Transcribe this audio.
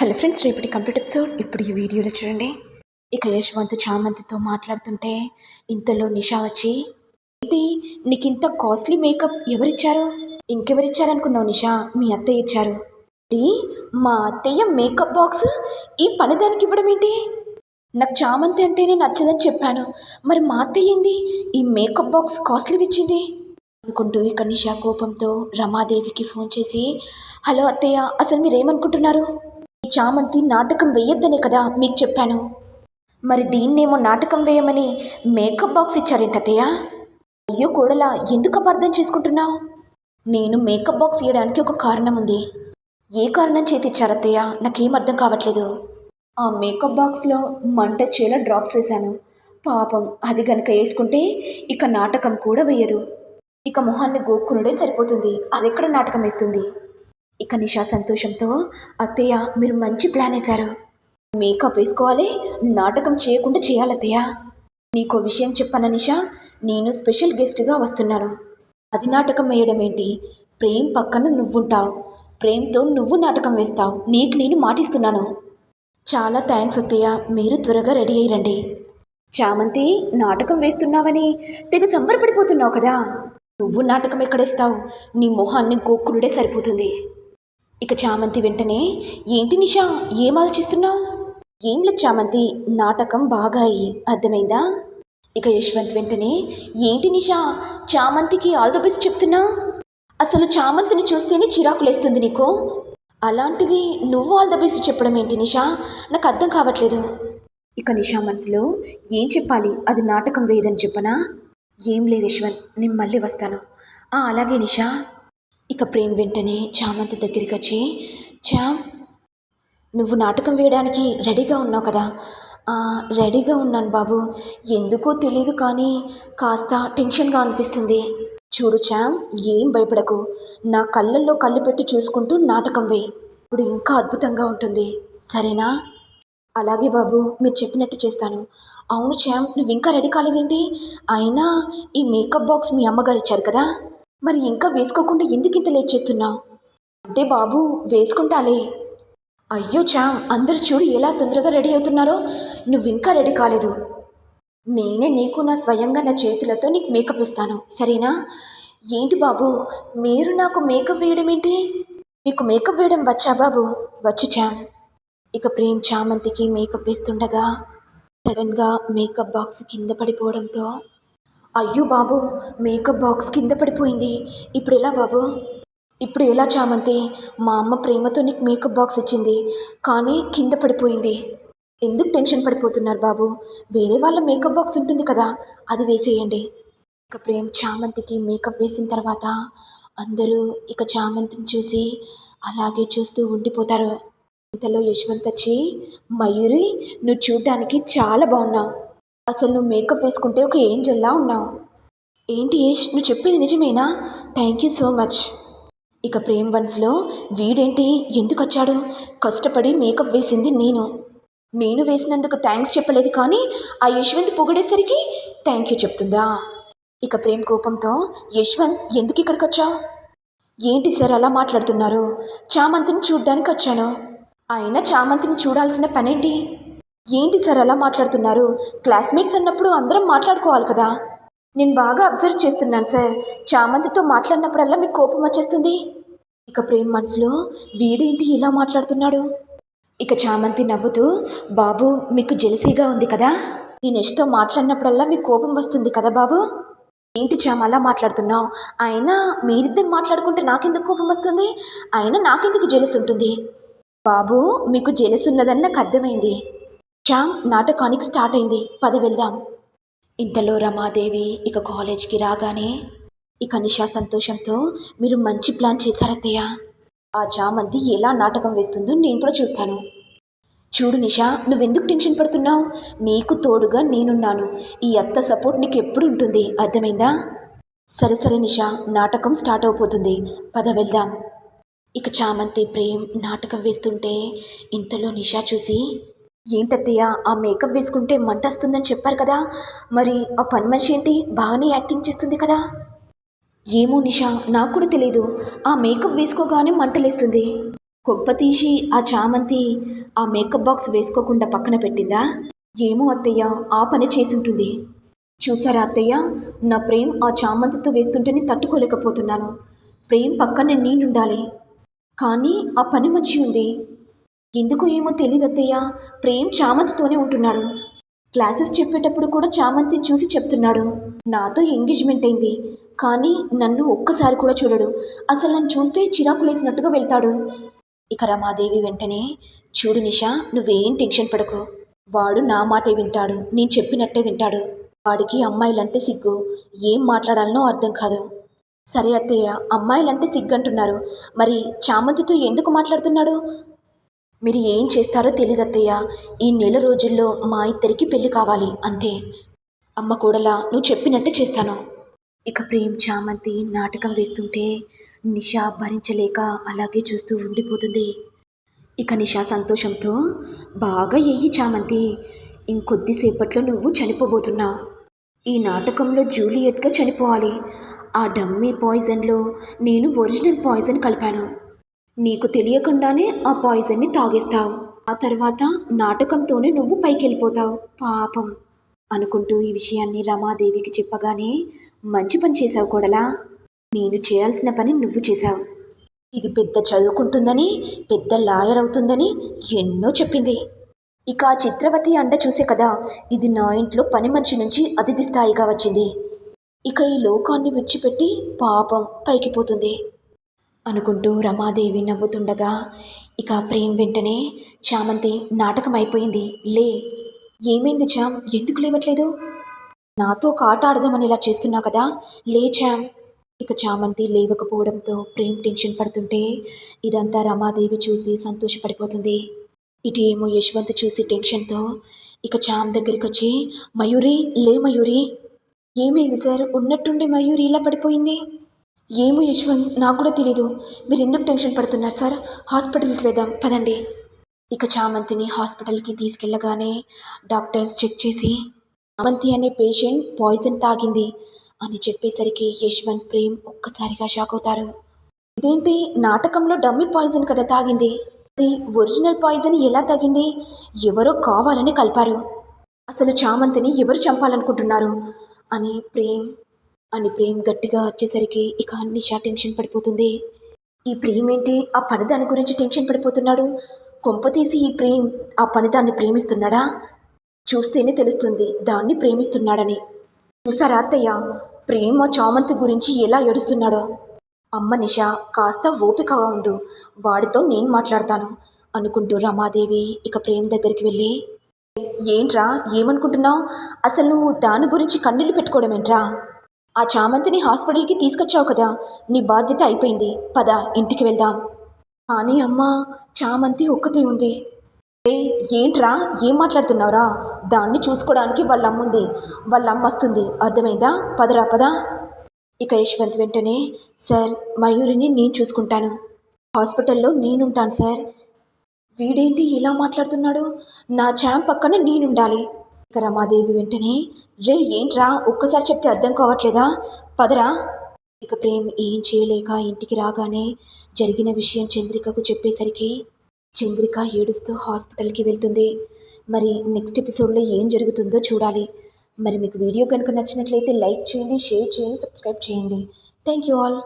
Hello friends రేపటి complete episode. ఇప్పుడు ఈ వీడియోలో చూడండి. ఇక యశ్వంత్ చామంతితో మాట్లాడుతుంటే ఇంతలో నిషా వచ్చి ఏంటి? నీకు ఇంత కాస్ట్లీ మేకప్ ఎవరిచ్చారు? ఇంకెవరిచ్చారనుకున్నావు నిషా? మీ అత్తయ్య ఇచ్చారు. ఇది మా అత్తయ్య మేకప్ బాక్స్? ఈ పని దానికి ఇవ్వడం ఏంటి? నాకు చామంతి అంటేనే నచ్చదని చెప్పాను. మరి మా అత్తయ్య ఏంది? ఈ మేకప్ బాక్స్ కాస్ట్లీది ఇచ్చింది. అనుకుంటూ ఇక నిషా కోపంతో రమాదేవికి ఫోన్ చేసి హలో అత్తయ్య అసలు మీరేమనుకుంటున్నారు? చామంతి నాటకం వేయొద్దనే కదా మీకు చెప్పాను. మరి దీన్నేమో నాటకం వేయమని మేకప్ బాక్స్ ఇచ్చారేంటి అత్తయ్య? అయ్యో కోడలా ఎందుకు అపార్థం చేసుకుంటున్నావు? నేను మేకప్ బాక్స్ ఇవ్వడానికి ఒక కారణం ఉంది. ఏ కారణం చేతి నాకేం అర్థం కావట్లేదు. ఆ మేకప్ బాక్స్లో మంట చేల డ్రాప్స్ వేశాను. పాపం అది గనక వేసుకుంటే ఇక నాటకం కూడా వేయదు. ఇక మొహాన్ని గోక్కునుడే సరిపోతుంది. అదెక్కడ నాటకం వేస్తుంది? ఇక నిషా సంతోషంతో అత్తయ్య మీరు మంచి ప్లాన్ వేశారు. మేకప్ వేసుకోవాలి నాటకం చేయకుండా చేయాలి అత్తయ్య. నీకో విషయం చెప్పన్న నిషా? నేను స్పెషల్ గెస్ట్గా వస్తున్నాను. అది నాటకం వేయడం ఏంటి? ప్రేమ్ పక్కన నువ్వుంటావు. ప్రేమ్తో నువ్వు నాటకం వేస్తావు. నీకు నేను మాటిస్తున్నాను. చాలా థ్యాంక్స్ అత్తయ్య. మీరు త్వరగా రెడీ అయ్యి రండి. చామంతి నాటకం వేస్తున్నావని తెగ సంబరపడిపోతున్నావు కదా. నువ్వు నాటకం ఎక్కడేస్తావు నీ మొహాన్ని గోక్కునుడే సరిపోతుంది. ఇక చామంతి వెంటనే ఏంటి నిషా ఏం ఆలోచిస్తున్నావు? ఏం లేదు చామంతి నాటకం బాగా అయ్యి అర్థమైందా? ఇక యశ్వంత్ వెంటనే ఏంటి నిషా చామంతికి ఆల్ ద బెస్ట్ చెప్తున్నా? అసలు చామంతిని చూస్తేనే చిరాకులేస్తుంది నీకు? అలాంటిది నువ్వు ఆల్ ద బెస్ట్ చెప్పడం ఏంటి నిషా? నాకు అర్థం కావట్లేదు. ఇక నిషా మనసులో ఏం చెప్పాలి? అది నాటకం వేయదని చెప్పనా? ఏం లేదు యశ్వంత్ నేను మళ్ళీ వస్తాను. అలాగే నిషా. ఇక ప్రేమ్ వెంటనే చామంతి దగ్గరికి వచ్చి చామ్ నువ్వు నాటకం వేయడానికి రెడీగా ఉన్నావు కదా? రెడీగా ఉన్నాను బాబు. ఎందుకో తెలియదు కానీ కాస్త టెన్షన్గా అనిపిస్తుంది. చూడు చామ్ ఏం భయపడకు. నా కళ్ళల్లో కళ్ళు పెట్టి చూసుకుంటూ నాటకం వేయి. ఇప్పుడు ఇంకా అద్భుతంగా ఉంటుంది. సరేనా? అలాగే బాబు మీరు చెప్పినట్టు చేస్తాను. అవును చామ్ నువ్వు ఇంకా రెడీ కాలేదేంటి? అయినా ఈ మేకప్ బాక్స్ మీ అమ్మగారు ఇచ్చారు కదా? మరి ఇంకా వేసుకోకుండా ఎందుకు ఇంత లేట్ చేస్తున్నావు అంటే బాబు వేసుకుంటాలే. అయ్యో చామ్ అందరూ చూడు ఎలా తొందరగా రెడీ అవుతున్నారో. నువ్వు ఇంకా రెడీ కాలేదు. నేనే నీకు నా స్వయంగా నా చేతులతో నీకు మేకప్ ఇస్తాను సరేనా? ఏంటి బాబు మీరు నాకు మేకప్ వేయడం ఏంటి? మీకు మేకప్ వేయడం వచ్చా బాబు? వచ్చు చామ్ ఇక ప్రేమ్ చామంతికి మేకప్ వేస్తుండగా సడన్గా మేకప్ బాక్స్ కింద పడిపోవడంతో అయ్యో బాబు మేకప్ బాక్స్ కింద పడిపోయింది. ఇప్పుడు ఎలా బాబు? ఇప్పుడు ఎలా చామంతి? మా అమ్మ ప్రేమతో నీకు మేకప్ బాక్స్ ఇచ్చింది కానీ కింద పడిపోయింది. ఎందుకు టెన్షన్ పడిపోతున్నారు బాబు? వేరే వాళ్ళ మేకప్ బాక్స్ ఉంటుంది కదా అది వేసేయండి. ఇక ప్రేమ్ చామంతికి మేకప్ వేసిన తర్వాత అందరూ ఇక చామంతిని చూసి అలాగే చూస్తూ ఉండిపోతారు. ఇంతలో యశ్వంత్ వచ్చి మయూరి నువ్వు చూడ్డానికి చాలా బాగున్నావు. అసలు నువ్వు మేకప్ వేసుకుంటే ఒక ఏంజల్లా ఉన్నావు? ఏంటి యష్? నువ్వు చెప్పేది నిజమేనా? థ్యాంక్ యూ సో మచ్ ఇక ప్రేమ్ వన్స్లో వీడేంటి? ఎందుకు వచ్చాడు కష్టపడి మేకప్ వేసింది నేను. నేను వేసినందుకు థ్యాంక్స్ చెప్పలేదు కానీ ఆ యశ్వంత్ పొగిడేసరికి థ్యాంక్ యూ చెప్తుందా? ఇక ప్రేమ్ కోపంతో యశ్వంత్ ఎందుకు ఇక్కడికి వచ్చావు ఏంటి సార్ అలా మాట్లాడుతున్నారు? చామంతిని చూడ్డానికి వచ్చాను అయినా చామంతిని చూడాల్సిన పనేంటి? ఏంటి సార్ అలా మాట్లాడుతున్నారు? క్లాస్మేట్స్ అన్నప్పుడు అందరం మాట్లాడుకోవాలి కదా? నేను బాగా అబ్జర్వ్ చేస్తున్నాను సార్. చామంతితో మాట్లాడినప్పుడల్లా మీకు కోపం వచ్చేస్తుంది. ఇక ప్రేమ్ మనసులో వీడేంటి ఇలా మాట్లాడుతున్నాడు? ఇక చామంతి నవ్వుతూ బాబు మీకు జెలసీగా ఉంది కదా? నేను యష్తో మాట్లాడినప్పుడల్లా మీకు కోపం వస్తుంది కదా బాబు? ఏంటి చామ అలా మాట్లాడుతున్నావు? అయినా మీరిద్దరు మాట్లాడుకుంటే నాకెందుకు కోపం వస్తుంది? అయినా నాకెందుకు జెలస్ ఉంటుంది బాబు మీకు జెలస్ ఉన్నదని నాకు అర్థమైంది. చామ్ నాటకానికి స్టార్ట్ అయింది. పద వెళ్దాం. ఇంతలో రమాదేవి ఇక కాలేజ్కి రాగానే ఇక నిషా సంతోషంతో మీరు మంచి ప్లాన్ చేశారత్తయ్య ఆ చామంతి ఎలా నాటకం వేస్తుందో నేను కూడా చూస్తాను. చూడు నిషా నువ్వెందుకు టెన్షన్ పడుతున్నావు? నీకు తోడుగా నేనున్నాను. ఈ అత్త సపోర్ట్ నీకు ఎప్పుడు ఉంటుంది? అర్థమైందా? సరే సరే నిషా నాటకం స్టార్ట్ అయిపోతుంది పద వెళ్దాం. ఇక చామంతి ప్రేమ్ నాటకం వేస్తుంటే ఇంతలో నిషా చూసి ఏంటత్తయ్య ఆ మేకప్ వేసుకుంటే మంట వస్తుందని చెప్పారు కదా మరి ఆ పని మనిషి ఏంటి? బాగానే యాక్టింగ్ చేస్తుంది కదా? ఏమో నిషా నాకు కూడా తెలియదు ఆ మేకప్ వేసుకోగానే మంటలేస్తుంది. కొప్ప తీసి ఆ చామంతి ఆ మేకప్ బాక్స్ వేసుకోకుండా పక్కన పెట్టిందా? ఏమో అత్తయ్య ఆ పని చేసుంటుంది. చూసారా అత్తయ్య నా ప్రేమ్ ఆ చామంతితో వేస్తుంటేనే తట్టుకోలేకపోతున్నాను. ప్రేమ్ పక్కనే నేనుండాలి కానీ ఆ పని మంచి ఉంది. ఎందుకో ఏమో తెలియదు అత్తయ్య. ప్రేమ్ చామంతితోనే ఉంటున్నాడు. క్లాసెస్ చెప్పేటప్పుడు కూడా చామంతిని చూసి చెప్తున్నాడు. నాతో ఎంగేజ్మెంట్ అయింది. కానీ నన్ను ఒక్కసారి కూడా చూడడు. అసలు నన్ను చూస్తే చిరాకులేసినట్టుగా వెళ్తాడు. ఇక రమాదేవి వెంటనే చూడు నిషా నువ్వేం టెన్షన్ పడకు. వాడు నా మాటే వింటాడు. నేను చెప్పినట్టే వింటాడు. వాడికి అమ్మాయిలంటే సిగ్గు. ఏం మాట్లాడాలనో అర్థం కాదు. సరే అత్తయ్య అమ్మాయిలంటే సిగ్గు అంటున్నారు మరి చామంతితో ఎందుకు మాట్లాడుతున్నాడు? మీరు ఏం చేస్తారో తెలియదు అత్తయ్య ఈ నెల రోజుల్లో మా ఇద్దరికి పెళ్ళి కావాలి అంతే. అమ్మ కూడలా నువ్వు చెప్పినట్టే చేస్తాను. ఇక ప్రేమ్ చామంతి నాటకం వేస్తుంటే నిషా భరించలేక అలాగే చూస్తూ ఉండిపోతుంది. ఇక నిషా సంతోషంతో బాగా ఎయ్యి చామంతి ఇంకొద్దిసేపట్లో నువ్వు చనిపోబోతున్నావు. ఈ నాటకంలో జూలియట్గా చనిపోవాలి. ఆ డమ్మీ పాయిజన్లో నేను ఒరిజినల్ పాయిజన్ కలిపాను. నీకు తెలియకుండానే ఆ పాయిజన్ని తాగేస్తావు. ఆ తర్వాత నాటకంతోనే నువ్వు పైకి వెళ్ళిపోతావు పాపం. అనుకుంటూ ఈ విషయాన్ని రమాదేవికి చెప్పగానే మంచి పని చేశావు కొడలా. నేను చేయాల్సిన పని నువ్వు చేశావు. ఇది పెద్ద చదువుకుంటుందని పెద్ద లాయర్ అవుతుందని ఎన్నో చెప్పింది. ఇక ఆ చిత్రవతి అండ చూసే కదా ఇది నా ఇంట్లో పని మనిషి నుంచి అతిథి స్థాయిగా వచ్చింది. ఇక ఈ లోకాన్ని విడిచిపెట్టి పాపం పైకి పోతుంది. అనుకుంటూ రమాదేవి నవ్వుతుండగా ఇక ప్రేమ్ వెంటనే చామంతి నాటకం అయిపోయింది లే ఏమైంది చామ్ ఎందుకు లేవట్లేదు? నాతో ఒక ఆట ఆడదామని ఇలా చేస్తున్నావు కదా? లే చామ్ ఇక చామంతి లేవకపోవడంతో ప్రేమ్ టెన్షన్ పడుతుంటే ఇదంతా రమాదేవి చూసి సంతోషపడిపోతుంది. ఇటు ఏమో యశ్వంత్ చూసి టెన్షన్తో ఇక చామ్ దగ్గరికి వచ్చి మయూరి లే మయూరి ఏమైంది సార్? ఉన్నట్టుండి మయూరి ఇలా పడిపోయింది. ఏమో యశ్వంత్ నాకు కూడా తెలీదు. మీరు ఎందుకు టెన్షన్ పడుతున్నారు సార్? హాస్పిటల్కి వెళ్దాం పదండి. ఇక చామంతిని హాస్పిటల్కి తీసుకెళ్ళగానే డాక్టర్స్ చెక్ చేసి చామంతి అనే పేషెంట్ పాయిజన్ తాగింది అని చెప్పేసరికి యశ్వంత్ ప్రేమ్ ఒక్కసారిగా షాక్ అవుతారు. ఇదేంటి? నాటకంలో డమ్మీ పాయిజన్ కదా తాగింది. మరి ఒరిజినల్ పాయిజన్ ఎలా తాగింది? ఎవరో కావాలని కలిపారు. అసలు చామంతిని ఎవరు చంపాలనుకుంటున్నారు? అని ప్రేమ్ అని ప్రేమ్ గట్టిగా వచ్చేసరికి ఇక నిషా టెన్షన్ పడిపోతుంది. ఈ ప్రేమ్ ఏంటి? ఆ పనిదాని గురించి టెన్షన్ పడిపోతున్నాడు. కొంప తీసి ఈ ప్రేమ్ ఆ పనిదాన్ని ప్రేమిస్తున్నాడా? చూస్తేనే తెలుస్తుంది దాన్ని ప్రేమిస్తున్నాడని. చూసారా అత్తయ్య? ప్రేమ చామంతి గురించి ఎలా ఏడుస్తున్నాడో. అమ్మ నిషా కాస్త ఓపికగా ఉండు. వాడితో నేను మాట్లాడతాను అనుకుంటూ రమాదేవి ఇక ప్రేమ్ దగ్గరికి వెళ్ళి ఏంట్రా? ఏమనుకుంటున్నావు? అసలు నువ్వు దాని గురించి కన్నీళ్ళు పెట్టుకోవడం ఏంట్రా ఆ చామంతిని హాస్పిటల్కి తీసుకొచ్చావు కదా నీ బాధ్యత అయిపోయింది. పద ఇంటికి వెళ్దాం. కానీ అమ్మ చామంతి ఒక్కతే ఉంది. ఏ ఏంట్రా? ఏం మాట్లాడుతున్నావురా? దాన్ని చూసుకోవడానికి వాళ్ళ అమ్ముంది వాళ్ళ అమ్మ వస్తుంది. అర్థమైందా? పదరా పదా. ఇక యశ్వంత్ వెంటనే సార్ మయూరిని నేను చూసుకుంటాను. హాస్పిటల్లో నేనుంటాను సార్. వీడేంటి ఇలా మాట్లాడుతున్నాడు? నా ఛాంప్ పక్కన నేనుండాలి. ఇక రమాదేవి వెంటనే రే ఏంట్రా? ఒక్కసారి చెప్తే అర్థం కావట్లేదా? పదరా? ఇక ప్రేమ్ ఏం చేయలేక ఇంటికి రాగానే జరిగిన విషయం చంద్రికకు చెప్పేసరికి చంద్రిక ఏడుస్తూ హాస్పిటల్కి వెళ్తుంది. మరి నెక్స్ట్ ఎపిసోడ్లో ఏం జరుగుతుందో చూడాలి. మరి మీకు వీడియో కనుక నచ్చినట్లయితే లైక్ చేయండి షేర్ చేయండి సబ్స్క్రైబ్ చేయండి. Thank you all.